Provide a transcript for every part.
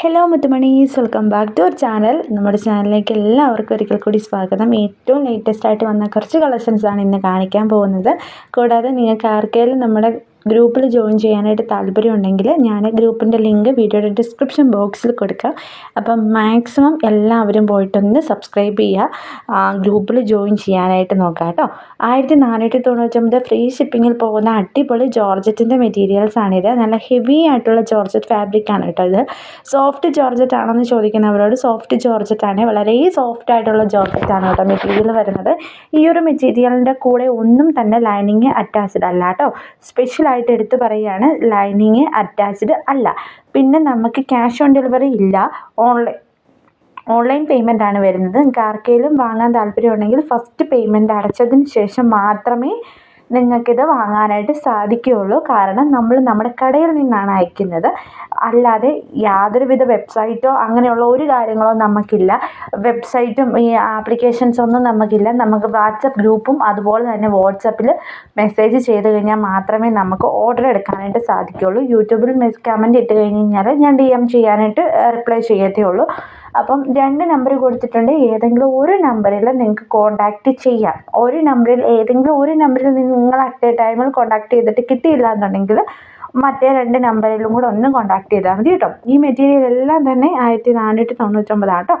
Hello മുത്തുമണീസ് welcome back to our channel നമ്മുടെ ചാനലിലേക്ക് എല്ലാവർക്കും ഒരിക്കൽ കൂടി സ്വാഗതം. ഏറ്റവും ലേറ്റസ്റ്റ് ആയിട്ട് വന്ന കുറച്ച് കളക്ഷൻസാണ് ഇന്ന് കാണിക്കാൻ പോകുന്നത്. കൂടാതെ നിങ്ങൾക്ക് ആർക്കെങ്കിലും നമ്മുടെ ഗ്രൂപ്പിൽ ജോയിൻ ചെയ്യാനായിട്ട് താല്പര്യമുണ്ടെങ്കിൽ ഞാൻ ഗ്രൂപ്പിന്റെ ലിങ്ക് വീഡിയോയുടെ ഡിസ്ക്രിപ്ഷൻ ബോക്സിൽ കൊടുക്കാം അപ്പം മാക്സിമം എല്ലാവരും പോയിട്ടൊന്ന് സബ്സ്ക്രൈബ് ചെയ്യുക. ഗ്രൂപ്പിൽ ജോയിൻ ചെയ്യാനായിട്ട് നോക്കാം കേട്ടോ. ആയിരത്തി നാനൂറ്റി തൊണ്ണൂറ്റൊമ്പത് ഫ്രീ ഷിപ്പിങ്ങിൽ പോകുന്ന അടിപൊളി ജോർജറ്റിന്റെ മെറ്റീരിയൽസ് ആണിത് നല്ല ഹെവി ആയിട്ടുള്ള ജോർജറ്റ് ഫാബ്രിക് ആണ് കേട്ടോ ഇത്. സോഫ്റ്റ് ജോർജറ്റ് ആണെന്ന് ചോദിക്കുന്നവരോട് സോഫ്റ്റ് ജോർജറ്റ് ആണ് വളരെ സോഫ്റ്റ് ആയിട്ടുള്ള ജോർജറ്റ് ആണ് കേട്ടോ മെറ്റീരിയൽ വരുന്നത്. ഈ ഒരു മെറ്റീരിയലിന്റെ കൂടെ ഒന്നും തന്നെ ലൈനിങ് അറ്റാച്ച്ഡ് അല്ല കേട്ടോ. സ്പെഷ്യൽ ആയിട്ട് എടുത്ത് പറയുകയാണ് ലൈനിങ് അറ്റാച്ച്ഡ് അല്ല. പിന്നെ നമുക്ക് ക്യാഷ് ഓൺ ഡെലിവറി ഇല്ല. ഓൺലൈൻ ഓൺലൈൻ പേയ്മെന്റ് ആണ് വരുന്നത്. നിങ്ങൾക്ക് ആർക്കെങ്കിലും വാങ്ങാൻ താല്പര്യമുണ്ടെങ്കിൽ ഫസ്റ്റ് പേയ്മെന്റ് അടച്ചതിന് ശേഷം മാത്രമേ നിങ്ങൾക്കിത് വാങ്ങാനായിട്ട് സാധിക്കുകയുള്ളൂ. കാരണം നമ്മൾ നമ്മുടെ കടയിൽ നിന്നാണ് അയക്കുന്നത്. അല്ലാതെ യാതൊരുവിധ വെബ്സൈറ്റോ അങ്ങനെയുള്ള ഒരു കാര്യങ്ങളോ നമുക്കില്ല. വെബ്സൈറ്റും ഈ ആപ്ലിക്കേഷൻസ് ഒന്നും നമുക്കില്ല. നമുക്ക് വാട്സപ്പ് ഗ്രൂപ്പും അതുപോലെ തന്നെ വാട്സപ്പിൽ മെസ്സേജ് ചെയ്ത് കഴിഞ്ഞാൽ മാത്രമേ നമുക്ക് ഓർഡർ എടുക്കാനായിട്ട് സാധിക്കുകയുള്ളൂ. യൂട്യൂബിൽ മെസ് കമന്റ് ഇട്ട് കഴിഞ്ഞ് കഴിഞ്ഞാൽ ഞാൻ ഡി എം ചെയ്യാനായിട്ട് റിപ്ലൈ ചെയ്യത്തേ ഉള്ളൂ. അപ്പം രണ്ട് നമ്പർ കൊടുത്തിട്ടുണ്ട്. ഏതെങ്കിലും ഒരു നമ്പറിൽ നിങ്ങൾക്ക് കോൺടാക്റ്റ് ചെയ്യാം. ഒരു നമ്പറിൽ ഏതെങ്കിലും ഒരു നമ്പറിൽ നിങ്ങൾ അറ്റ് എ ടൈമിൽ കോണ്ടാക്ട് ചെയ്തിട്ട് കിട്ടിയില്ല എന്നുണ്ടെങ്കിൽ മറ്റേ രണ്ട് നമ്പറിലും കൂടെ ഒന്ന് കോൺടാക്ട് ചെയ്താൽ മതി കേട്ടോ. ഈ മെറ്റീരിയൽ എല്ലാം തന്നെ ആയിരത്തി നാനൂറ്റി തൊണ്ണൂറ്റൊമ്പതാണ് കേട്ടോ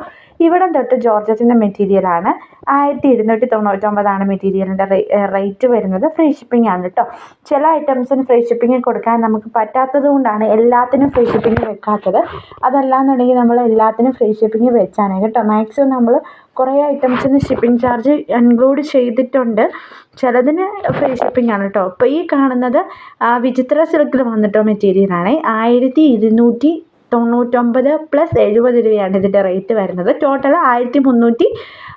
ഇവിടം തൊട്ട് ജോർജറ്റിന്റെ മെറ്റീരിയലാണ് ആയിരത്തി ഇരുന്നൂറ്റി തൊണ്ണൂറ്റൊമ്പതാണ് മെറ്റീരിയലിന്റെ റേറ്റ് വരുന്നത്. ഫ്രീ ഷിപ്പിംഗ് ആണ് കേട്ടോ. ചില ഐറ്റംസിന് ഫ്രീ ഷിപ്പിംഗ് കൊടുക്കാൻ നമുക്ക് പറ്റാത്തത് കൊണ്ടാണ് എല്ലാത്തിനും ഫ്രീ ഷിപ്പിംഗ് വെക്കാത്തത്. അതല്ലാന്നുണ്ടെങ്കിൽ നമ്മൾ എല്ലാത്തിനും ഫ്രീ ഷിപ്പിംഗ് വെച്ചാണ് കേട്ടോ. മാക്സിമം നമ്മൾ കുറേ ഐറ്റംസിന് ഷിപ്പിംഗ് ചാർജ് ഇൻക്ലൂഡ് ചെയ്തിട്ടുണ്ട്. ചിലതിന് ഫ്രീ ഷിപ്പിംഗ് ആണ് കേട്ടോ അപ്പോൾ ഈ കാണുന്നത് വിചിത്ര സിൽക്കിൽ വന്നിട്ടോ മെറ്റീരിയലാണ് ആയിരത്തി ഇരുന്നൂറ്റി തൊണ്ണൂറ്റൊമ്പത് പ്ലസ് എഴുപത് രൂപയാണ് ഇതിന്റെ റേറ്റ് വരുന്നത്. ടോട്ടൽ ആയിരത്തി മുന്നൂറ്റി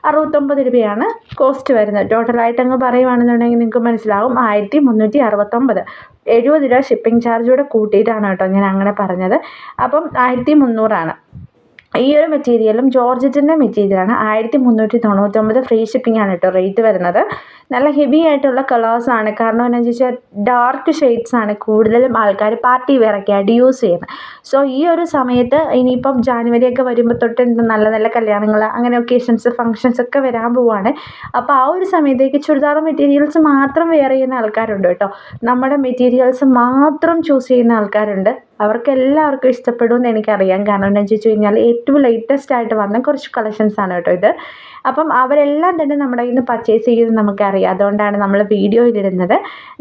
അറുപത്തൊമ്പത് രൂപയാണ് കോസ്റ്റ് വരുന്നത്. ടോട്ടലായിട്ട് അങ്ങ് പറയുവാണെന്നുണ്ടെങ്കിൽ നിങ്ങൾക്ക് മനസ്സിലാവും. ആയിരത്തി മുന്നൂറ്റി അറുപത്തൊമ്പത്. എഴുപത് രൂപ ഷിപ്പിംഗ് ചാർജ് കൂടെ കൂട്ടിയിട്ടാണ് കേട്ടോ ഞാൻ അങ്ങനെ പറഞ്ഞത്. അപ്പം ആയിരത്തി മുന്നൂറാണ്. ഈ ഒരു മെറ്റീരിയലും ജോർജറ്റിന്റെ മെറ്റീരിയലാണ്. ആയിരത്തി മുന്നൂറ്റി തൊണ്ണൂറ്റൊമ്പത് ഫ്രീ ഷിപ്പിംഗ് ആണ് കേട്ടോ റേറ്റ് വരുന്നത്. നല്ല ഹെവി ആയിട്ടുള്ള കളേഴ്സാണ് കാരണം എന്താണെന്ന് വെച്ചാൽ ഡാർക്ക് ആണ് കൂടുതലും ആൾക്കാർ പാർട്ടി വെയറൊക്കെ ആയിട്ട് യൂസ് ചെയ്യുന്നത് സോ ഈ ഒരു സമയത്ത് ഇനിയിപ്പം ജാനുവരി ഒക്കെ വരുമ്പോൾ തൊട്ട് നല്ല നല്ല കല്യാണങ്ങൾ അങ്ങനെ ഒക്കേഷൻസ് ഫങ്ഷൻസ് ഒക്കെ വരാൻ പോവാണ്. അപ്പോൾ ആ ഒരു സമയത്തേക്ക് ചുരിദാർ മെറ്റീരിയൽസ് മാത്രം വെയർ ചെയ്യുന്ന ആൾക്കാരുണ്ട് കേട്ടോ. നമ്മുടെ മെറ്റീരിയൽസ് മാത്രം ചൂസ് ചെയ്യുന്ന ആൾക്കാരുണ്ട്. അവർക്ക് എല്ലാവർക്കും ഇഷ്ടപ്പെടുമെന്ന് എനിക്കറിയാം. കാരണം എന്താണെന്ന് വെച്ച് കഴിഞ്ഞാൽ ഏറ്റവും ലേറ്റസ്റ്റ് ആയിട്ട് വന്ന കുറച്ച് കളക്ഷൻസ് ആണ് കേട്ടോ ഇത്. അപ്പം അവരെല്ലാം തന്നെ നമ്മുടെ നിന്ന് പർച്ചേസ് ചെയ്യുന്നത് നമുക്കറിയാം. അതുകൊണ്ടാണ് നമ്മൾ വീഡിയോയിലിടുന്നത്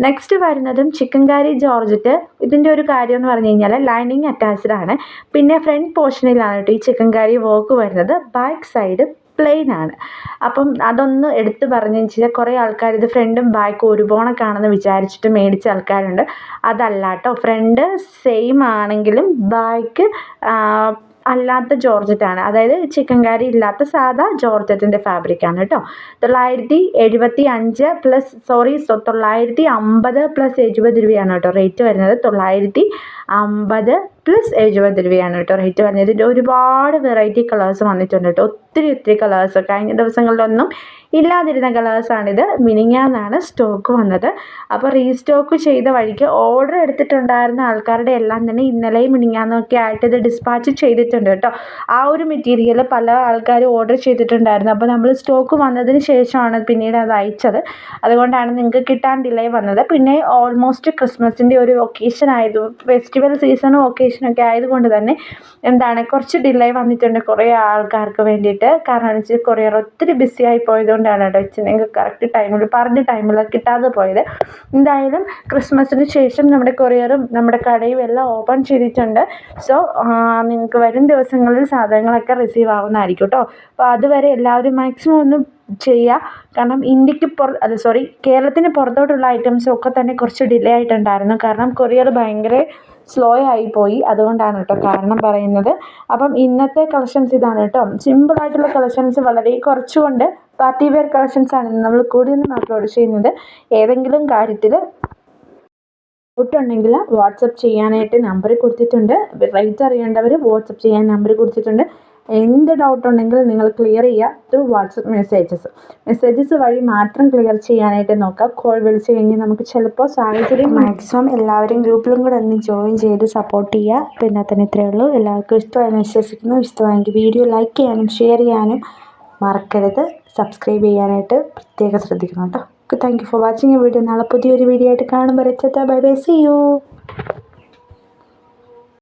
നെക്സ്റ്റ് വരുന്നതും ചിക്കൻ കാരി ജോർജറ്റ് ഇതിന്റെ ഒരു കാര്യം എന്ന് പറഞ്ഞു കഴിഞ്ഞാൽ ലൈനിങ് അറ്റാച്ച്ഡ് ആണ്. പിന്നെ ഫ്രണ്ട് പോർഷനിലാണ് കേട്ടോ ഈ ചിക്കൻ കാരി വർക്ക് വരുന്നത്. ബാക്ക് സൈഡ് പ്ലെയിൻ ആണ്. അപ്പം അതൊന്ന് എടുത്തു പറഞ്ഞു വെച്ചാൽ കുറേ ആൾക്കാർ ഇത് ഫ്രണ്ടും ബാക്കും ഒരുപോണക്കാണെന്ന് വിചാരിച്ചിട്ട് മേടിച്ച ആൾക്കാരുണ്ട്. അതല്ല കേട്ടോ ഫ്രണ്ട് സെയിം ആണെങ്കിലും ബാക്ക് അല്ലാത്ത ജോർജറ്റാണ്. അതായത് ചിക്കൻ കറി ഇല്ലാത്ത സാധാ ജോർജറ്റിന്റെ ഫാബ്രിക്കാണ് കേട്ടോ. തൊള്ളായിരത്തി എഴുപത്തി അഞ്ച് പ്ലസ് സോറി തൊള്ളായിരത്തി അമ്പത് പ്ലസ് എഴുപത് രൂപയാണ് കേട്ടോ റേറ്റ് വരുന്നത്. തൊള്ളായിരത്തി അമ്പത് പ്ലസ് എഴുപത് രൂപയാണ് കേട്ടോ റേറ്റ് വരുന്നത്. ഇതിന്റെ ഒരുപാട് വെറൈറ്റി കളേഴ്സ് വന്നിട്ടുണ്ട് കേട്ടോ. ഒത്തിരി ഒത്തിരി കളേഴ്സ് കഴിഞ്ഞ ദിവസങ്ങളിലൊന്നും ഇല്ലാതിരുന്ന കളേഴ്സാണിത് മിനിങ്ങാന്നാണ് സ്റ്റോക്ക് വന്നത്. അപ്പോൾ റീസ്റ്റോക്ക് ചെയ്ത വഴിക്ക് ഓർഡർ എടുത്തിട്ടുണ്ടായിരുന്ന ആൾക്കാരുടെ എല്ലാം തന്നെ ഇന്നലെയും മിനിങ്ങാന്നൊക്കെ ആയിട്ട് ഇത് ഡിസ്പാച്ച് ചെയ്തിട്ടുണ്ട് കേട്ടോ. ആ ഒരു മെറ്റീരിയൽ പല ആൾക്കാരും ഓർഡർ ചെയ്തിട്ടുണ്ടായിരുന്നു. അപ്പോൾ നമ്മൾ സ്റ്റോക്ക് വന്നതിന് ശേഷമാണ് പിന്നീട് അത് അയച്ചത്. അതുകൊണ്ടാണ് നിങ്ങൾക്ക് കിട്ടാൻ ഡിലേ വന്നത്. പിന്നെ ഓൾമോസ്റ്റ് ക്രിസ്മസിന്റെ ഒരു ഒക്കേഷൻ ആയത് ഫെസ്റ്റിവൽ സീസണും ഒക്കേഷനൊക്കെ ആയതുകൊണ്ട് തന്നെ എന്താണ് കുറച്ച് ഡിലേ വന്നിട്ടുണ്ട് കുറേ ആൾക്കാർക്ക് വേണ്ടിയിട്ട്. കാരണം എന്ന് വെച്ചാൽ കൊറിയർ ഒത്തിരി ബിസി ആയി പോയതുകൊണ്ടാണ് കേട്ടോ നിങ്ങൾക്ക് കറക്റ്റ് ടൈമിൽ പറഞ്ഞ ടൈമിൽ കിട്ടാതെ പോയത്. എന്തായാലും ക്രിസ്മസിന് ശേഷം നമ്മുടെ കൊറിയറും നമ്മുടെ കടയും എല്ലാം ഓപ്പൺ ചെയ്തിട്ടുണ്ട്. സോ നിങ്ങൾക്ക് വരും ദിവസങ്ങളിൽ സാധനങ്ങളൊക്കെ റിസീവ് ആവുന്നതായിരിക്കും കേട്ടോ. അപ്പോൾ അതുവരെ എല്ലാവരും മാക്സിമം ഒന്ന് ചെയ്യുക കാരണം ഇന്ത്യയ്ക്ക് പുറ അല്ല സോറി കേരളത്തിന് പുറത്തോട്ടുള്ള ഐറ്റംസ് ഒക്കെ തന്നെ കുറച്ച് ഡിലേ ആയിട്ടുണ്ടായിരുന്നു. കാരണം കൊറിയർ ഭയങ്കര സ്ലോ ആയിപ്പോയി അതുകൊണ്ടാണ് കേട്ടോ കാരണം പറയുന്നത്. അപ്പം ഇന്നത്തെ കളക്ഷൻസ് ഇതാണ് കേട്ടോ. സിമ്പിളായിട്ടുള്ള കളക്ഷൻസ് വളരെ കുറച്ചുകൊണ്ട് പാർട്ടി വെയർ കളക്ഷൻസ് ആണ് നമ്മൾ കൂടുതലും അപ്ലോഡ് ചെയ്യുന്നത്. ഏതെങ്കിലും കാര്യത്തിൽ ഉണ്ടെങ്കിൽ വാട്സപ്പ് ചെയ്യാനായിട്ട് നമ്പർ കൊടുത്തിട്ടുണ്ട്. റേറ്റ് അറിയേണ്ടവർ വാട്സപ്പ് ചെയ്യാൻ നമ്പർ കൊടുത്തിട്ടുണ്ട്. എന്ത് ഡൗട്ട് ഉണ്ടെങ്കിലും നിങ്ങൾ ക്ലിയർ ചെയ്യുക ത്രൂ വാട്സപ്പ് മെസ്സേജസ് മെസ്സേജസ് വഴി മാത്രം ക്ലിയർ ചെയ്യാനായിട്ട് നോക്കുക. കോൾ വിളിച്ച് കഴിഞ്ഞാൽ നമുക്ക് ചിലപ്പോൾ സാഹചര്യം മാക്സിമം എല്ലാവരും ഗ്രൂപ്പിലും കൂടെ ഒന്ന് ജോയിൻ ചെയ്ത് സപ്പോർട്ട് ചെയ്യുക. പിന്നെ തന്നെ ഇത്രയേ ഉള്ളൂ. എല്ലാവർക്കും ഇഷ്ടമായെന്ന് വിശ്വസിക്കുന്നു. ഇഷ്ടമായെങ്കിൽ വീഡിയോ ലൈക്ക് ചെയ്യാനും ഷെയർ ചെയ്യാനും മറക്കരുത്. സബ്സ്ക്രൈബ് ചെയ്യാനായിട്ട് പ്രത്യേകം ശ്രദ്ധിക്കണം കേട്ടോ. Thank you for watching video നാളെ പുതിയൊരു വീഡിയോ ആയിട്ട് കാണുമ്പോൾ ബൈ ബൈ സി യു